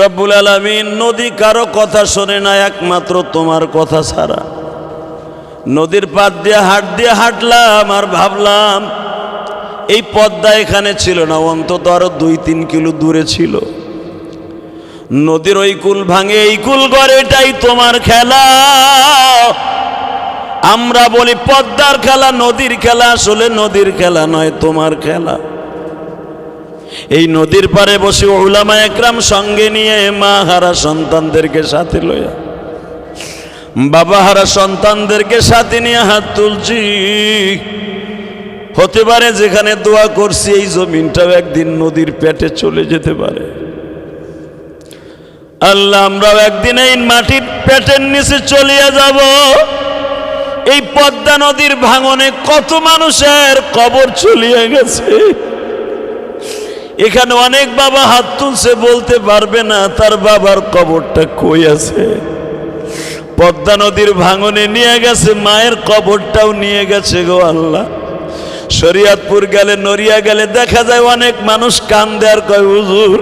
রব্বুল আলমিন, নদী কারও কথা শোনে না, একমাত্র তোমার কথা ছাড়া। নদীর পাত দিয়ে হাট দিয়ে হাঁটলাম আর ভাবলাম, এই পদ্মা এখানে ছিল না, অন্তত আরও দুই তিন কিলো দূরে ছিল। নদীর ওই কুল ভাঙে, এই কুল গড়ে এটাই তোমার খেলা। আমরা বলি, পদ্মার খেলা নদীর খেলা, আসলে নদীর খেলা নয়, তোমার খেলা। এই নদীর পারে বসে উলামা একরাম সঙ্গে নিয়ে মা হারা সন্তানদেরকে সাথে লইয়া। বাবা হারা সন্তানদেরকে সাথে নিয়ে হাত তুলছি। হতে পারে যেখানে দোয়া করছি এই জমিনটাও একদিন নদীর পেটে চলে যেতে পারে। আল্লাহ, আমরাও একদিন এই মাটির পেটের নিচে চলিয়া যাব। এই পদ্মা নদীর ভাঙনে কত মানুষের কবর চলিয়ে গেছে। এখানে অনেক বাবা হাত তুলছে, বলতে পারবে না, তার বাবার কবরটা কই আছে? পদ্মা নদীর ভাঙনে নিয়ে গেছে, মায়ের কবরটাও নিয়ে গেছে গো আল্লাহ। শরিয়াতপুর গেলে, নড়িয়া গেলে দেখা যায় অনেক মানুষ কান দেয়ার কয়, হুজুর,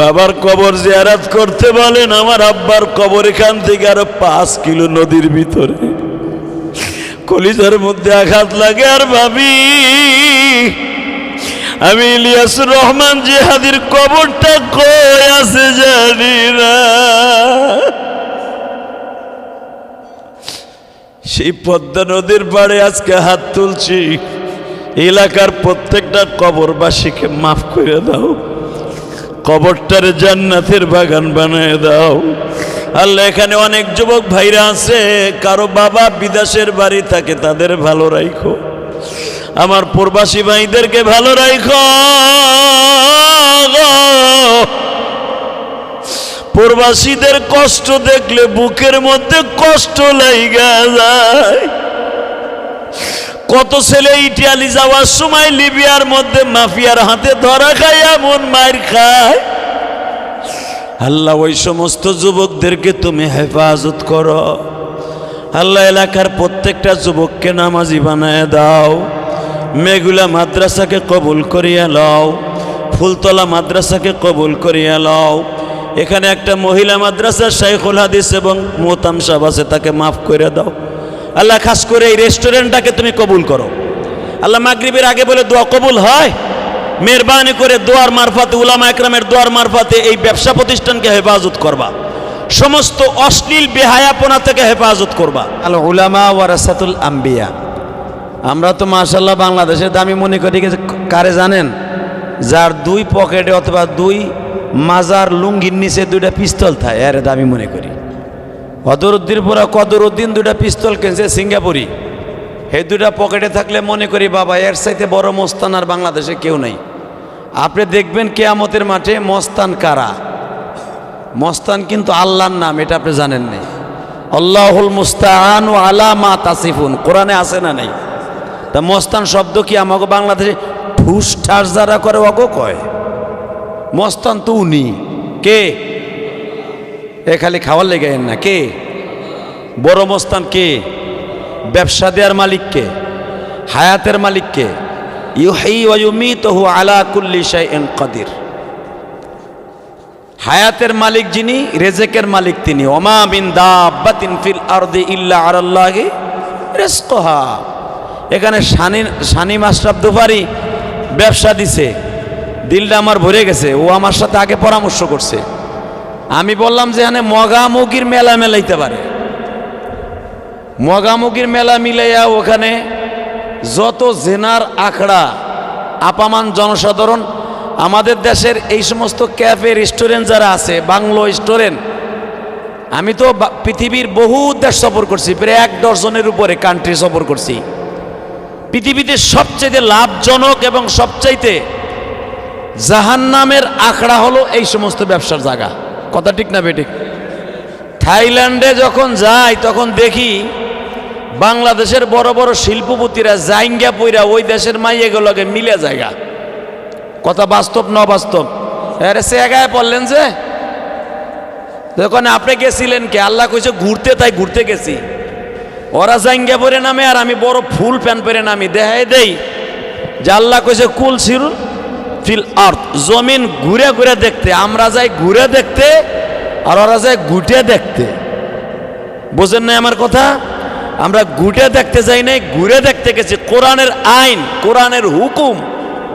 বাবার কবর জিয়ারাত করতে বলেন, আমার আব্বার কবর এখান থেকে আরও পাঁচ কিলো নদীর ভিতরে। কলিজার মধ্যে আঘাত লাগে আর ভাবি আমি ইলিয়াসুর রহমান জিহাদির কবরটা কই আছে জানি না। সেই পদ্মা নদীর পাড়ে আজকে হাত তুলছি। এলাকার প্রত্যেকটা কবরবাসীকে মাফ করে দাও। কবরটার জান্নাতের বাগান বানিয়ে দাও। আল্লাহ, এখানে অনেক যুবক ভাইরা আছে, কারও বাবা বিদেশের বাড়ি থাকে, তাদের ভালো রাখো আমার প্রবাসী ভাইদেরকে ভালো রাখো প্রবাসীদের কষ্ট দেখলে বুকের মধ্যে কষ্ট লাইগা যায়। কত ছেলে ইটালি যাওয়ার সময় লিবিয়ার মধ্যে মাফিয়ার হাতে ধরা খায়, এমন মার খায়। আল্লাহ, ওই সমস্ত যুবকদেরকে তুমি হেফাজত করো। আল্লাহ, এলাকার প্রত্যেকটা যুবককে নামাজি বানায় দাও। মেগুলা মাদ্রাসাকে কবুল করিয়া লও, ফুলতলা মাদ্রাসাকে কবুল করিয়া লও। এখানে একটা মহিলা মাদ্রাসা, শাইখুল হাদিস এবং মোতাম সাহেব আছে, তাকে মাফ করে দাও। আল্লাহ খাস করে এই রেস্টুরেন্টটাকে তুমি কবুল করো। আল্লাহ মাগরিবের আগে বলে, দোয়া কবুল হয়? মেহরবানি করে দোয়ার মারফাতে, উলামা একরামের দোয়ার মারফাতে এই ব্যবসা প্রতিষ্ঠানকে হেফাজত করবা। সমস্ত অশ্লীল বেহায়াপনা থেকে হেফাজত করবা। আল উলামা ওয়ারাসাতুল আম্বিয়া। আমরা তো মাশাল্লাহ বাংলাদেশের দামি মনে করি কারে জানেন? যার দুই পকেটে অথবা দুই মাজার লুঙ্গির নিচে দুইটা পিস্তল থাকে, এর দামি মনে করি। অদরুদ্দির পরা কদরুদ্দিন দুইটা পিস্তল কিনছে সিঙ্গাপুরি। এই দুইটা পকেটে থাকলে মনে করি, বাবা, এর সাইতে বড় মস্তান আর বাংলাদেশে কেউ নাই। আপনি দেখবেন কেয়ামতের মাঠে মস্তান কারা? মস্তান কিন্তু আল্লাহর নাম, এটা আপনি জানেন নাই। আল্লাহুল মুস্তাহান ও আলামা তাসিফুন। কোরআনে আছে না নাই? তা মস্তান শব্দ কি আমাকে বাংলাদেশে ঠুস ঠাস যারা করে অগো কয়? মস্তান তো উনি। কে? এ খালি খাওয়ার লেগে না, কে? বড় মস্তান কে? ব্যবসা দেওয়ার মালিক কে? হায়াতের মালিক কে? ইউহি ওয়ুমিতহু আলা কুল্লি শাইইন কাদির। হায়াতের মালিক যিনি, রেজেকের মালিক তিনি। ওমা বিন দাব্বাতিন ফিল আরদি ইল্লা আলাল্লাহি রিজকুহা। এখানে সানি শানি মাশরাফ দুফারি ব্যবসা দিছে। দিলটা আমার ভরে গেছে। ও আমার সাথে আগে পরামর্শ করছে। আমি বললাম যে এখানে মগামুগির মেলা মেলাইতে পারে। মগামুগির মেলা মিলাইয়া ওখানে যত জেনার আখড়া, আপামান জনসাধারণ, আমাদের দেশের এই সমস্ত ক্যাফে, রেস্টুরেন্ট যারা আছে, বাংলো রেস্টুরেন্ট আমি তো পৃথিবীর বহু দেশ সফর করছি, প্রায় এক ডজনের উপরে কান্ট্রি সফর করছি। পৃথিবীতে সবচেয়ে লাভজনক এবং সবচাইতে জাহান্নামের আখড়া হলো এই সমস্ত ব্যবসার জায়গা। কথা ঠিক না বেঠিক থাইল্যান্ডে যখন যাই, তখন দেখি বাংলাদেশের বড় বড় শিল্পপতিরা জাইঙ্গা পইরা ওই দেশের মাইয়েগুলোকে মিলে জায়গা। কথা বাস্তব ন বাস্তব আরে সে এগায় পড়লেন যে? যখন আপনি গেছিলেন কে? আল্লাহ কইছে, ঘুরতে তাই ঘুরতে গেছি। ওরা জাইঙ্গা পরে নামে আর আমি বড় ফুল প্যান্ট পরে নামি। দেখাই দেই। যে আল্লাহ কইছে, কুল সিরুল ফিল আর্থ জমিন ঘুরে ঘুরে দেখতে, আমরা যাই ঘুরে দেখতে আর ওরা যায় গুটে দেখতে। বোঝেন নাই আমার কথা? আমরা ঘুটে দেখতে যাই নাই, ঘুরে দেখতে গেছি। কোরআনের আইন, কোরআনের হুকুম,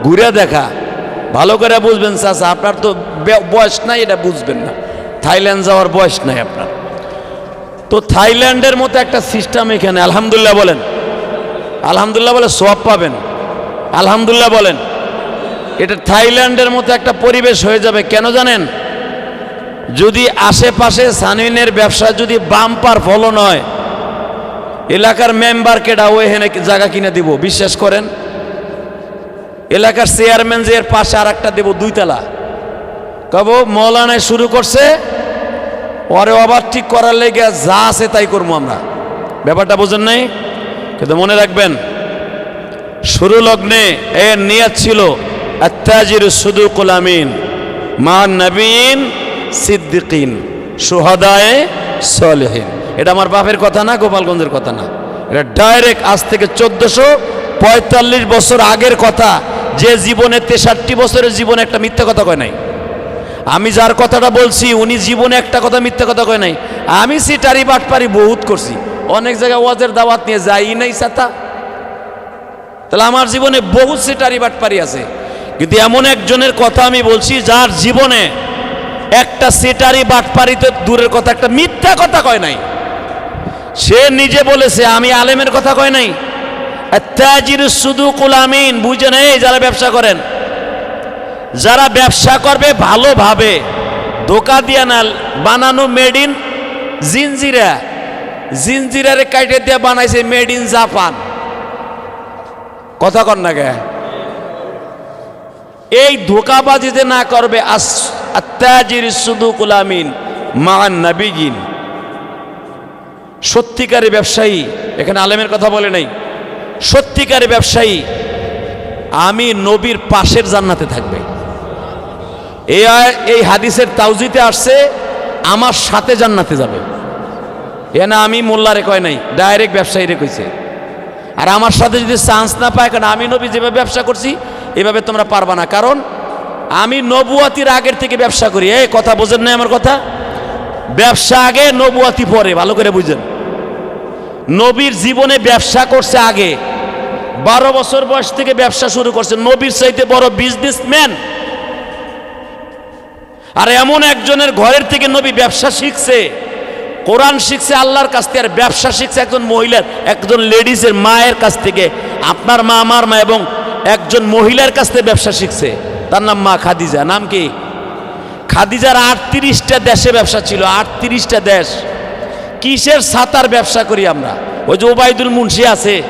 ঘুরে দেখা। ভালো করে বুঝবেন, চাচা, আপনার তো বয়স নাই, এটা বুঝবেন না। থাইল্যান্ড যাওয়ার বয়স নাই আপনার। থাইল্যান্ডের মতো একটা সিস্টেম এখানে, আলহামদুলিল্লাহ বলেন। আলহামদুলিল্লাহ বলে সব পাবেন। আলহামদুলিল্লাহ বলেন। এটা থাইল্যান্ডের মতো একটা পরিবেশ হয়ে যাবে। কেন জানেন? যদি আশেপাশে সানিনের ব্যবসা যদি বাম্পার ফলন হয়, এলাকার মেম্বারকে ডাও এখানে জায়গা কিনে দিব। বিশ্বাস করেন? এলাকার চেয়ারম্যান যে এর পাশে আর একটা দেবো, দুইতলা। কব, মৌলানায় শুরু করছে পরে আবার ঠিক করার লেগে যা আছে তাই করব আমরা। ব্যাপারটা বোঝেন নাই? কিন্তু মনে রাখবেন, শুরু লগ্নে এর নিয়াত ছিল, আত্তাজির সুদুকুল আমিন, মা নবীন সিদ্দিকিন সুহাদায়ে সলেহীন। এটা আমার বাপের কথা না, গোপালগঞ্জের কথা না। এটা ডাইরেক্ট আজ থেকে চোদ্দশো পঁয়তাল্লিশ বছর আগের কথা। যে জীবনে তেষট্টি বছরের জীবনে একটা মিথ্যা কথা কয় নাই। আমি যার কথাটা বলছি, উনি জীবনে একটা কথা মিথ্যা কথা কয় নাই। আমি সিটারি বাটপারি বহুত করছি। অনেক জায়গায় ওয়াজের দাওয়াত নিয়ে যাই নাই সাতা তাহলে আমার জীবনে বহু সিটারি বাটপারি আছে। কিন্তু এমন একজনের কথা আমি বলছি, যার জীবনে একটা সিটারি বাটপারি তো দূরের কথা, একটা মিথ্যা কথা কয় নাই। সে নিজে বলেছে, আমি আলেমের কথা কয় নাই। তাজির শুধু কুলামিন বুঝে নেই যারা ব্যবসা করেন। যারা ব্যবসা করবে ভালোভাবে, ধোকা দিয়া না, বানানো মেড ইন জিনজিরা, জিনজিরারে কাইটে দিয়ে বানাইছে মেড ইন জাপান। কথা কর না গে এই ধোকাবাজিতে না করবে আত্তাজির শুধু কুলামিন মান নাবিগিন সত্যিকারী ব্যবসায়ী, এখানে আলেমের কথা বলে নাই। সত্যিকারী ব্যবসায়ী, আমি নবীর পাশের জান্নাতে থাকবে। এই এই হাদিসের তাওজিতে আসছে, আমার সাথে জান্নাতে যাবে। এ না আমি মোল্লারে কয় নাই, ডাইরেক্ট ব্যবসায়ীরে কইছে। আর আমার সাথে যদি চান্স না পায়, কারণ আমি নবী যেভাবে ব্যবসা করছি, এভাবে তোমরা পারবা না। কারণ আমি নবুয়াতির আগের থেকে ব্যবসা করি। এই কথা বোঝেন না আমার কথা? ব্যবসা আগে, নবুয়াতি পরে, ভালো করে বুঝেন। নবীর জীবনে ব্যবসা করছে আগে। বারো বছর বয়স থেকে ব্যবসা শুরু করছে। নবীর চাইতে বড় বিজনেসম্যান আর এমন একজনের ঘরের থেকে নবী ব্যবসা শিখছে, কোরআন শিখছে, আল্লাহর কাছ থেকে আর ব্যবসা শিখছে একজন মহিলার, একজন লেডিসের মায়ের কাছ থেকে। আপনার মা, আমার মা এবং একজন মহিলার কাছ থেকে ব্যবসা শিখছে। তার নাম মা খাদিজা। নাম কি? খাদিজার আটত্রিশটা দেশে ব্যবসা ছিল, আটত্রিশটা দেশ। কিসের সাতার ব্যবসা করি আমরা? ওই যে ওবায়দুল মুন্সি আছে।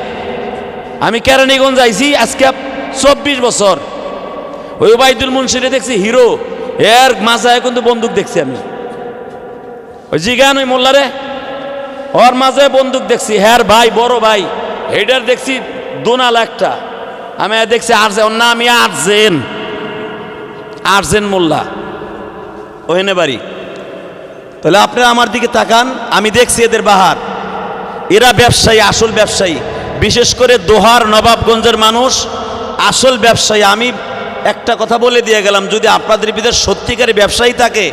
আমি কেরানীগঞ্জ আইছি, আজকে চব্বিশ বছর। ওই ওবায়দুল মুন্সিরে দেখছি হিরো। এর মাঝায় কিন্তু বন্দুক দেখছি আমি। ওই জিগান ওই মোল্লারে, ওর মাঝে বন্দুক দেখছি। হ্যার ভাই, বড় ভাই, হেডার দেখছি দোনাল একটা। আমি দেখছি আরজেন, ওর নাম আরজেন আরজেন মোল্লা। ওহেনে বাড়ি। তাহলে আপনারা আমার দিকে তাকান, আমি দেখছি এদের বাহার। এরা ব্যবসায়ী, আসল ব্যবসায়ী। বিশেষ করে দোহার নবাবগঞ্জের মানুষ, আসল ব্যবসায়ী। আমি একটা কথা বলে দিয়ে গেলাম, যদি আপনাদের ভিতরে সত্যিকারী ব্যবসায়ী থাকে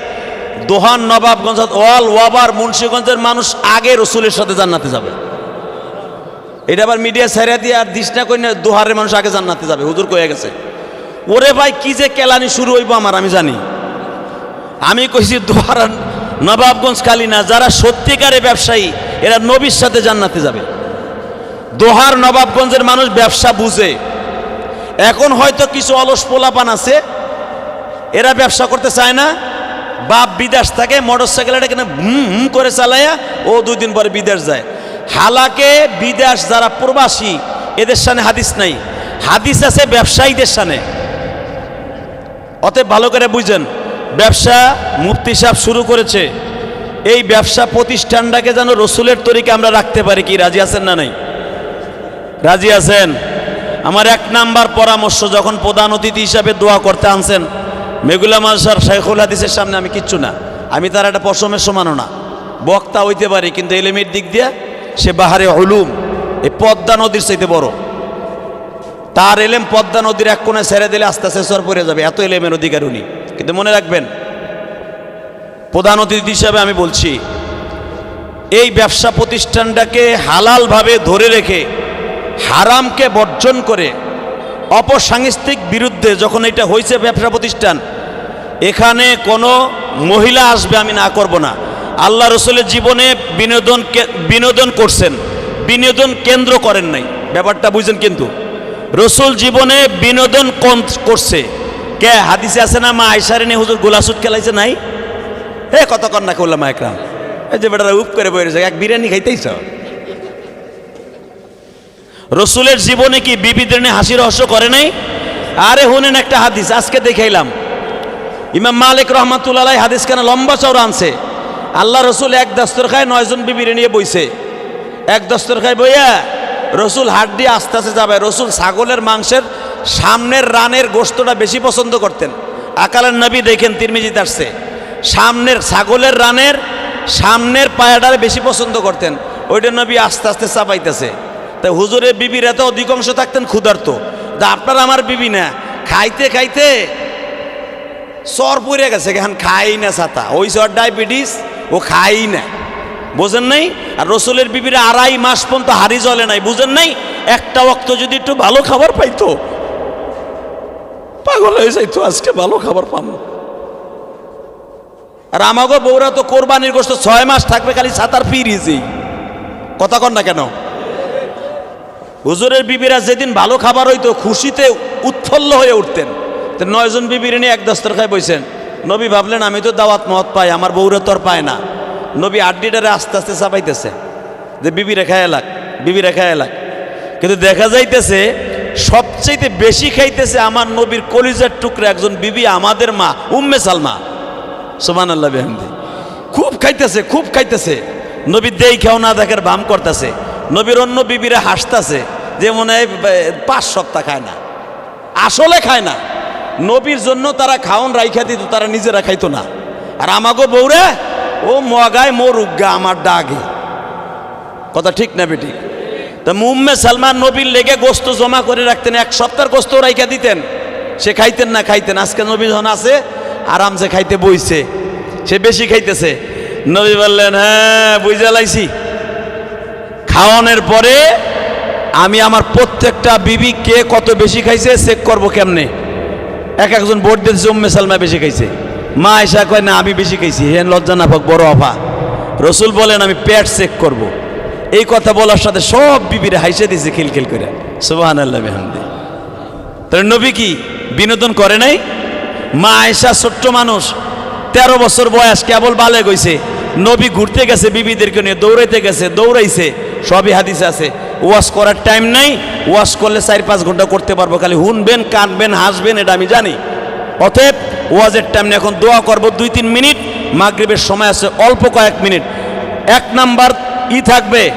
দোহার নবাবগঞ্জ, ওয়াল, ওয়াবার, মুন্সীগঞ্জের মানুষ আগে রসুলের সাথে জান্নাতে যাবে। এটা আবার মিডিয়া ছাড়া দিয়ে আর দিস না দোহারের মানুষ আগে জান্নাতে যাবে। হুজুর কয়ে গেছে, ওরে ভাই, কি যে কেলানি শুরু হইব আমার, আমি জানি। আমি কইছি, দোহার নবাবগঞ্জ কালী না, যারা সত্যিকারে ব্যবসায়ী, এরা নবীর সাথে জান্নাতে যাবে। দোহার, নবাবগঞ্জের মানুষ ব্যবসা বুঝে এখন হয়তো কিছু অলস পোলাপান আছে, এরা ব্যবসা করতে চায় না, বাপ বিদেশ থাকে মোটর সাইকেলটা কেন হুম হুম করে চালায়া ও দুই দিন পরে বিদেশ যায়। হালাকে বিদেশ যারা প্রবাসী, এদের সামনে হাদিস নাই। হাদিস আছে ব্যবসায়ীদের সামনে। অতএব ভালো করে বুঝেন, ব্যবসা মুফতি সাহেব শুরু করেছে। এই ব্যবসা প্রতিষ্ঠানটাকে যেন রসুলের তরিকে আমরা রাখতে পারি কি, রাজি আছেন না নাই? রাজি আছেন? আমার এক নাম্বার পরামর্শ যখন প্রধান অতিথি হিসাবে দোয়া করতে আনছেন মেগুলা মাসার শেখুল হাদিসের সামনে আমি কিচ্ছু না। আমি তার একটা পশমের সমানও না। বক্তা হইতে পারি, কিন্তু এলেমের দিক দিয়ে সে বাহারে হলুম এই পদ্মা নদীর চাইতে বড়। তার এলেম পদ্মা নদীর এক কোণে ছেড়ে দিলে আস্তে আস্তে সর পড়ে যাবে। এত এলেমের অধিকার উনি। কিন্তু মনে রাখবেন, প্রধান অতিথি হিসাবে আমি বলছি, এই ব্যবসা প্রতিষ্ঠানটাকে হালালভাবে ধরে রেখে হারামকে বর্জন করে অপসাংস্কৃতিক বিরুদ্ধে যখন এটা হয়েছে ব্যবসা প্রতিষ্ঠান এখানে কোনো মহিলা আসবে আমি না করব না। আল্লাহ রসুলের জীবনে বিনোদন বিনোদন করছেন বিনোদন কেন্দ্র করেন নাই। ব্যাপারটা বুঝছেন কিন্তু। রসুল জীবনে বিনোদন করছে। কে হাদিসে আছে না মা আইসারে নিয়ে হুজুর গোলাসুট খেলাইছে নাই? হে কত কন্যা করলাম একরাম? এই যে বেটারা উপ করে বই রয়েছে, এক বিরিয়ানি খাইতেইছ? রসুলের জীবনে কি বিবিদের নিয়ে হাসি রহস্য করে নাই? আরে হুনেন একটা হাদিস, আজকে দেখাইলাম। ইমাম মালিক রহমাতুল্লাহ হাদিস কেন লম্বা চওড়া আনছে? আল্লাহ রসুল এক দস্তর খায় নয়জন বিবির নিয়ে বইছে। এক দস্তর খায় বইয়া রসুল দিয়ে আস্তে আস্তে যাবে। রসুল ছাগলের মাংসের সামনের রানের গোস্তটা বেশি পছন্দ করতেন। আকালের নবী দেখেন, তিরমিজিতে আসছে। সামনের ছাগলের রানের সামনের পায়াটারে বেশি পছন্দ করতেন। ওইটা নবী আস্তে আস্তে চাপাইতেছে। তাই হুজুরের বিবির এত অধিকাংশ থাকতেন ক্ষুধার্ত। তা আপনার আমার বিবি না। খাইতে খাইতে সর পড়ে গেছে, এখন খাই না ছাতা। ওই সর ডায়াবেটিস, ও খাই না। বোঝেন নাই? আর রসুলের বিবিরা আড়াই মাস পর্যন্ত হাড়ি জ্বলে নাই, বুঝেন নাই? একটা অক্ত যদি একটু ভালো খাবার পাইতো, পাগল হয়ে যাইতো, আজকে ভালো খাবার পাম। আর আমাগো বউরা তো কোরবানির গোষ্ঠ ছয় মাস থাকবে, খালি সাঁতার ফিরিয়েছি কথা কন না কেন? হুজুরের বিবিরা যেদিন ভালো খাবার হইতো, খুশিতে উৎফুল্ল হয়ে উঠতেন। তো নয়জন বিবির নিয়ে এক দস্তর খায় বইছেন, নবী ভাবলেন আমি তো দাওয়াত মত পাই, আমার বউরা তো আর পায় না। নবী আড্ডিটারে আস্তে আস্তে চাপাইতেছে, যে বিবি রেখা এলাক বিবি রেখা এলাক কিন্তু দেখা যাইতেছে সবচেয়ে বেশি খাইতেছে আমার নবীর কলিজার টুকরা একজন বিবি, আমাদের মা, উম্মে সালমা। সোমান আল্লাহ বেহামদি। খুব খাইতেছে খুব খাইতেছে। নবী দেই খেও না দেখার ভাম করতেছে। নবীর অন্য বিবিরা হাসতেছে যে মনে হয় পাঁচ সপ্তাহ খায় না। আসলে খায় না। নবীর জন্য তারা খাওন রাইখা দিত, তারা নিজেরা খাইতো না। আর আমাগো বউরে, ও মগায় মোর উজ্ঞা আমার ডাগে কথা ঠিক না বেটি? তা মুম্মে সালমান নবীর লেগে গোস্ত জমা করে রাখতেন, এক সপ্তাহের গোস্ত রাইখা দিতেন। সে খাইতেন না, খাইতেন। আজকে নবী যখন আছে, আরামসে খাইতে বইছে। সে বেশি খাইতেছে। নবী বললেন হ্যাঁ বুঝে লাইছি। খাওয়ানোর পরে আমি আমার প্রত্যেকটা বিবি কে কত বেশি খাইছে চেক করব কেমনে? এক একজন দিতেছে উম্মে সালমা বেশি খাইছে। মা আয়সা কয়, না, আমি বেশি খাইছি। হেন লজ্জা না পাক, বড় অফা। রসুল বলেন, আমি পেট চেক করব। এই কথা বলার সাথে সব বিবিরে হাইসে দিয়েছে খিলখিল করে। সুবাহান আল্লাহ বেহামদি। তাহলে নবী কি বিনোদন করে নাই? মা আয়সা ছোট্ট মানুষ, তেরো বছর বয়স, কেবল বালে গইছে নবী ঘুরতে গেছে, বিবিদেরকে নিয়ে দৌড়াইতে গেছে, দৌড়াইছে, সবই হাদিসে আছে। ওয়াশ করার টাইম নাই, ওয়াশ করলে চার পাঁচ ঘণ্টা করতে পারব, খালি শুনবেন কাঁদবেন, হাসবেন, এটা আমি জানি। অতএব ওয়াজের টাইম এখন দোয়া করব দুই তিন মিনিট, মাগরিবের সময় আছে অল্প কয়েক মিনিট। এক নাম্বার ই থাকবে,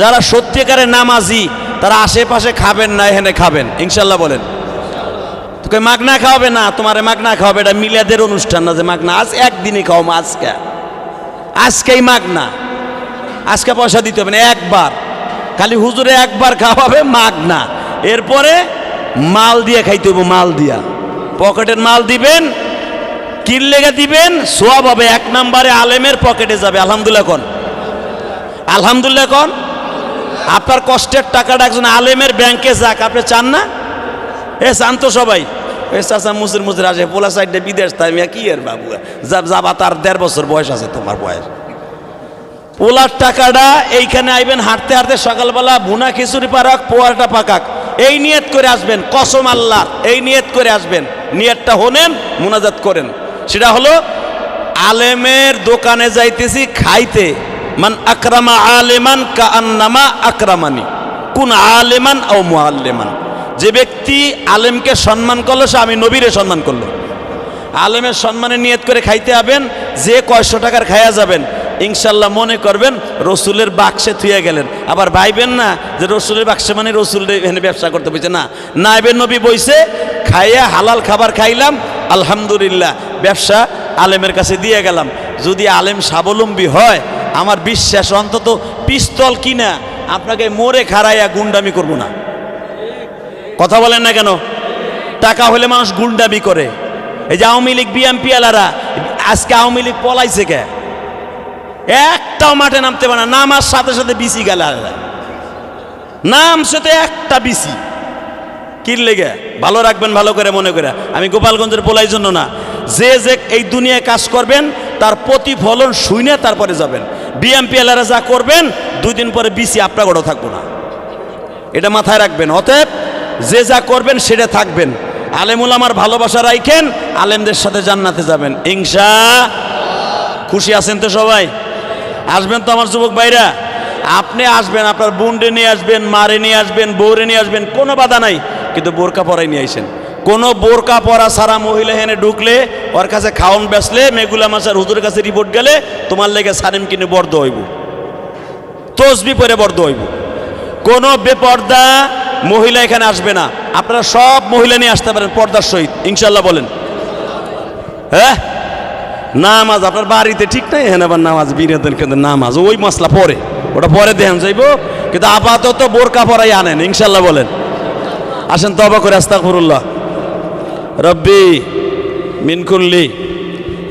যারা সত্যিকারের নামাজি, তারা আশেপাশে খাবেন না, এখানে খাবেন, ইনশাল্লাহ বলেন। তোকে মাগনা খাওয়াবে না, তোমার মাগনা খাওয়াবে, এটা মিলাদের অনুষ্ঠান না যে মাগনা, আজ একদিনই খাও আজকে। আজকেই মাগ না আজকে পয়সা দিতে হবে না, একবার। খালি হুজুরে একবার খাওয়াবে মাগনা। এরপরে মাল দিয়ে খাইতে হবে মাল দিয়া। পকেটের মাল দিবেন কির লেগে দিবেন, সোয়াব হবে। এক নম্বরে আলেমের পকেটে যাবে, আলহামদুলিল্লাহ কোন। আলহামদুলিল্লাহ কোন। আপনার কষ্টের টাকাটা একজন আলেমের ব্যাংকে যাক, আপনি চান না? এ, চান তো সবাই। মুসির মুসির আসে, পোলা সাইডে বিদেশ তাই কি এর বাবু? যাবা তার দেড় বছর বয়স আছে তোমার বয়স। পোলার টাকাটা এইখানে আইবেন, হাঁটতে হাঁটতে সকালবেলা ভুনা খিচুড়ি পারাক পোয়াটা পাকাক। এই নিয়ত করে আসবেন, কসম আল্লাহ এই নিয়ত করে আসবেন। নিয়তটা হনেন মুনাজাত করেন। সেটা হলো, আলেমের দোকানে যাইতেছি খাইতে। মান আকরামা আলেমান কা আন্নামা আকরামানি। কোন আলেমান ও মুআল্লেমান। যে ব্যক্তি আলেমকে সম্মান করল, সে আমি নবীরে সম্মান করল। আলেমের সম্মানে নিয়ত করে খাইতে হবেন, যে কয়শো টাকার খাইয়া যাবেন, ইনশাল্লাহ মনে করবেন রসুলের বাক্সে থুয়ে গেলেন। আবার ভাইবেন না যে রসুলের বাক্সে মানে রসুল এখানে ব্যবসা করতে বলছে না না নাইবেন নবী বইছে, খাইয়া হালাল খাবার খাইলাম, আলহামদুলিল্লাহ, ব্যবসা আলেমের কাছে দিয়ে গেলাম। যদি আলেম স্বাবলম্বী হয়, আমার বিশ্বাস অন্তত পিস্তল কিনা, আপনাকে মোরে খাড়াইয়া গুন্ডামি করব না। কথা বলেন না কেন? টাকা হলে মানুষ গুন্ডাবি করে। এই যে আওয়ামী লীগ বিএমপি এলারা আজকে আওয়ামী লীগ পলাইছে কে? একটাও মাঠে নামতে পারে না, নামার সাথে সাথে বিসি গেল নামছে তো একটা বিসি। কির লেগে? ভালো রাখবেন, ভালো করে মনে করে। আমি গোপালগঞ্জের পোলাই জন্য না। যে যে এই দুনিয়ায় কাজ করবেন, তার প্রতিফলন শুনে তারপরে যাবেন। বিএমপি এলারা যা করবেন, দুই দিন পরে বিসি আপনার গড়ো থাকব না। এটা মাথায় রাখবেন। অতএব যে যা করবেন সেটা থাকবেন। আলেমুল আমার ভালোবাসা রাইখেন, আলেমদের সাথে জান্নাতে যাবেন। ইংসা খুশি আছেন তো সবাই? আসবেন তো আমার যুবক ভাইরা? আপনি আসবেন, আপনার বোনরে নিয়ে আসবেন, মারে নিয়ে আসবেন, বউরে নিয়ে আসবেন, কোনো বাধা নাই। কিন্তু বোরকা পরাই নিয়ে আইসেন। কোনো বোরকা পরা সারা মহিলা হেনে ঢুকলে, ওর কাছে খাওন বেসলে মেগুলা মাসার হুজুরের কাছে রিপোর্ট গেলে, তোমার লেগে সারিম কিনে বর্দ হইব। তসবি পরে বর্দ হইব। কোনো বেপর্দা মহিলা এখানে আসবে না। আপনারা সব মহিলা নিয়ে আসতে পারেন পর্দার সহিত। ইনশাল্লাহ বলেন। হ্যাঁ? নামাজ আপনার বাড়িতে ঠিক নাই হ্যাঁ আবার নামাজ বিনোদন কিন্তু নামাজ, ওই মশলা পরে। ওটা পরে দেন যাইব। কিন্তু আপাতত বোরকা পরাই আনেন ইনশাল্লাহ বলেন। আসেন তবা করে আস্তা করুল্লাহ রব্বি মিনকুল্লি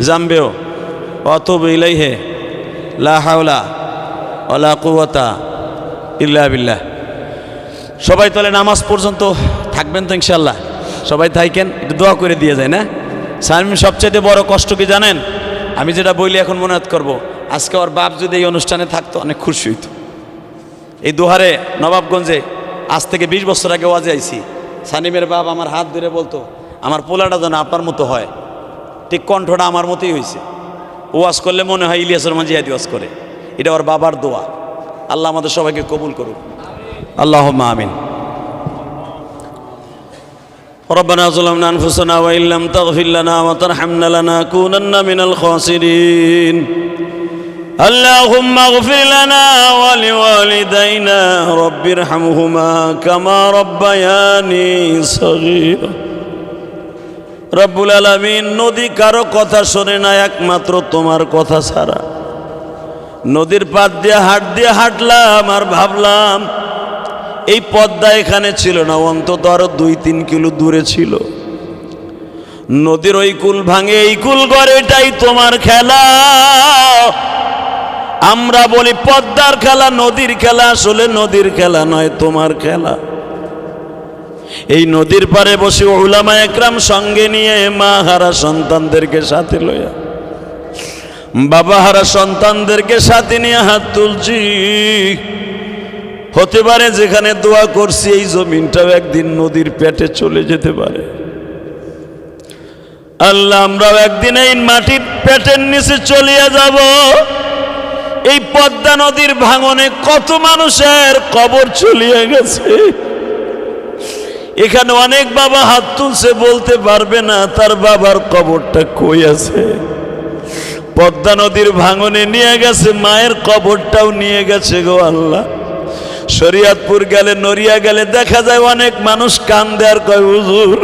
জাম্বেও অতব ইলাইহে, লা হাওলা ওলা কুওয়াতা ইল্লা বিল্লাহ। সবাই তাহলে নামাজ পর্যন্ত থাকবেন তো ইনশাল্লাহ সবাই থাকেন একটু দোয়া করে দিয়ে যায়, না? সালমিন সবচেয়ে বড় কষ্ট কি জানেন? আমি যেটা বলি এখন মনে করব, আজকে ওর বাপ যদি এই অনুষ্ঠানে থাকতো, অনেক খুশি হইতো। এই দুহারে নবাবগঞ্জে আজ থেকে বিশ বছর আগে ওয়াজে আইছি। সানিমের বাপ আমার হাত ধরে বলতো, আমার পোলাটা যেন আপনার মতো হয়। ঠিক কণ্ঠটা আমার মতোই হয়েছে ওয়াজ করলে মনে হয় ইলিয়াসের মাঝে হাতি ওয়াজ করে। এটা ওর বাবার দোয়া। আল্লাহ আমাদের সবাইকে কবুল করুক। আল্লাহ আমিন ربنا ظلمنا أنفسنا وإن لم تغفر لنا وترحمنا لنكونن من الخاسرين اللهم اغفر لنا ولوالدينا رب ارحمهما كما ربياني صغيرا রব্বুল আলমিন নদী কারো কথা শোনে না একমাত্র তোমার কথা ছাড়া নদীর পাড় দিয়ে হাট দিয়ে হাঁটলাম আর ভাবলাম এই পদ্মা এখানে ছিল না, অন্তত আরও দুই তিন কিলো দূরে ছিল। নদীর ওই কুল ভাঙে, এই কুল গড়ে, এটাই তোমার খেলা। আমরা বলি পদ্মার খেলা, নদীর খেলা, আসলে নদীর খেলা নয়, তোমার খেলা। এই নদীর পারে বসে ওলামা একরাম সঙ্গে নিয়ে মা হারা সন্তানদেরকে সাথে লইয়া। বাবা হারা সন্তানদেরকে সাথে নিয়ে হাত তুলছি। হতে পারে যেখানে দোয়া করছি, এই জমিনটাও একদিন নদীর পেটে চলে যেতে পারে। আল্লাহ, আমরাও একদিন এই মাটির পেটের নিচে চলিয়ে যাব। এই পদ্মা নদীর ভাঙনে কত মানুষের কবর চলিয়ে গেছে। এখানে অনেক বাবা হাত তুলছে, বলতে পারবে না তার বাবার কবরটা কই আছে। পদ্মা নদীর ভাঙনে নিয়ে গেছে, মায়ের কবরটাও নিয়ে গেছে গো আল্লাহ। শরিয়াতপুর গেলে, নড়িয়া গেলে দেখা যায় অনেক মানুষ কান দেয়ার কয়, হুজুর,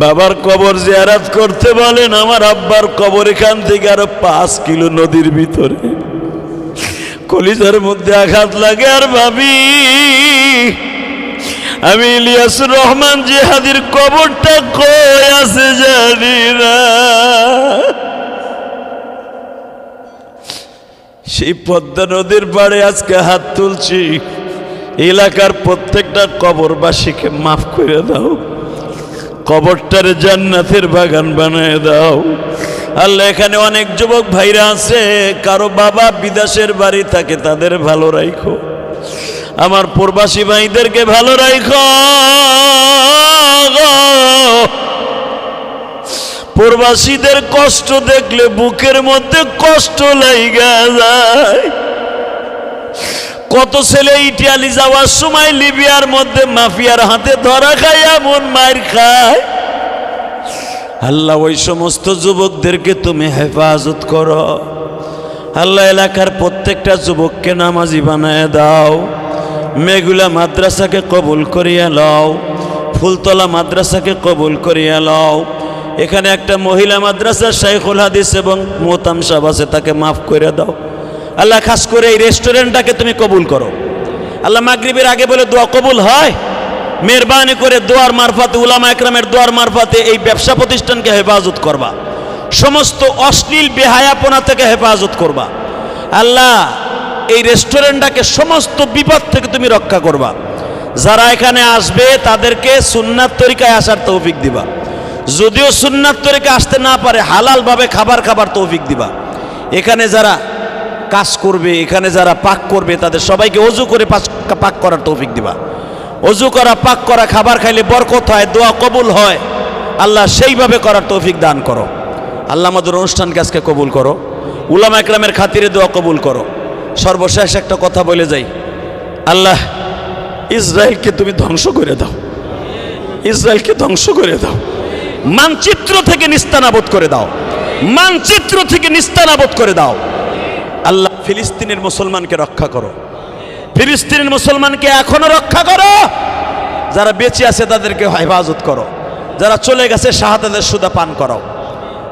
বাবার কবর জিয়ারাত করতে বলেন, আমার আব্বার কবর এখান থেকে আরও পাঁচ কিলো নদীর ভিতরে। কলিজার মধ্যে আঘাত লাগে আর ভাবি, আমি ইলিয়াসুর রহমান জিহাদির কবরটা কই আছে জানি না। সেই পদ্মা নদীর পাড়ে আজকে হাত তুলছি। এলাকার প্রত্যেকটা কবরবাসীকে মাফ করে দাও। কবরটার জান্নাতের বাগান বানায় দাও। আল্লাহ, এখানে অনেক যুবক ভাইরা আছে, কারও বাবা বিদেশের বাড়ি থাকে, তাদের ভালো রাখো আমার প্রবাসী ভাইদেরকে ভালো রাখো প্রবাসীদের কষ্ট দেখলে বুকের মধ্যে কষ্ট লাইগা যায়। কত ছেলে ইটালি যাওয়ার সময় লিবিয়ার মধ্যে মাফিয়ার হাতে ধরা খায় এমন মার খায়? আল্লাহ, ওই সমস্ত যুবকদেরকে তুমি হেফাজত করো। আল্লাহ, এলাকার প্রত্যেকটা যুবককে নামাজি বানায় দাও। মেগুলা মাদ্রাসাকে কবুল করিয়া লও। ফুলতলা মাদ্রাসাকে কবুল করিয়া লও। এখানে একটা মহিলা মাদ্রাসা শাইখুল হাদিস এবং মোতাম সাহেব আছে, তাকে মাফ করে দাও। আল্লাহ খাস করে এই রেস্টুরেন্টটাকে তুমি কবুল করো। আল্লাহ মাগরিবের আগে বলে, দোয়া কবুল হয়? মেহরবানি করে দোয়ার মারফাতে, উলামা একরামের দোয়ার মারফাতে এই ব্যবসা প্রতিষ্ঠানকে হেফাজত করবা। সমস্ত অশ্লীল বেহায়াপনা থেকে হেফাজত করবা। আল্লাহ, এই রেস্টুরেন্টটাকে সমস্ত বিপদ থেকে তুমি রক্ষা করবা। যারা এখানে আসবে, তাদেরকে সুন্নাত তরিকায় আসার তৌফিক দিবা। যদিও সুন্নাত তরিকা আসতে না পারে, হালালভাবে খাবার খাবার তৌফিক দিবা। এখানে যারা কাজ করবে, এখানে যারা পাক করবে, তাদের সবাইকে অজু করে পাক করার তৌফিক দিবা। অজু করা, পাক করা, খাবার খাইলে বরকত হয়, দোয়া কবুল হয়। আল্লাহ সেইভাবে করার তৌফিক দান করো। আল্লাহ আমাদের অনুষ্ঠানকে আজকে কবুল করো। উলামা একরামের খাতিরে দোয়া কবুল করো। সর্বশেষ একটা কথা বলে যাই। আল্লাহ, ইসরায়েলকে তুমি ধ্বংস করে দাও। ইসরায়েলকে ধ্বংস করে দাও। মানচিত্র থেকে নিস্তানাবোধ করে দাও। মানচিত্র থেকে নিস্তানাবোধ করে দাও। আল্লাহ ফিলিস্তিনের মুসলমানকে রক্ষা করো। ফিলিস্তিনের মুসলমানকে এখনও রক্ষা করো। যারা বেঁচে আছে তাদেরকে হেফাজত করো। যারা চলে গেছে শাহাদাতের সুদা পান করো।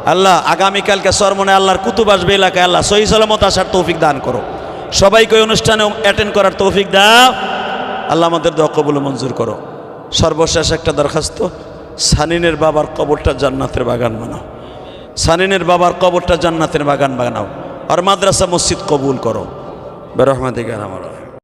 আল্লাহ, আগামীকালকে সরমনে আল্লাহর কুতুব আসবে এলাকায়। আল্লাহ, সহি সালামত আসার তৌফিক দান করো। সবাইকে অনুষ্ঠানে অ্যাটেন্ড করার তৌফিক দাও। আল্লাহ আমাদের দোয়া মঞ্জুর করো। সর্বশেষ একটা দরখাস্ত, সানিনের বাবার কবরটা জান্নাতের বাগান বানাও। সানিনের বাবার কবরটা জান্নাতের বাগান বানাও। আর মাদ্রাসা মসজিদ কবুল করো। বেরহমাদিকার আমার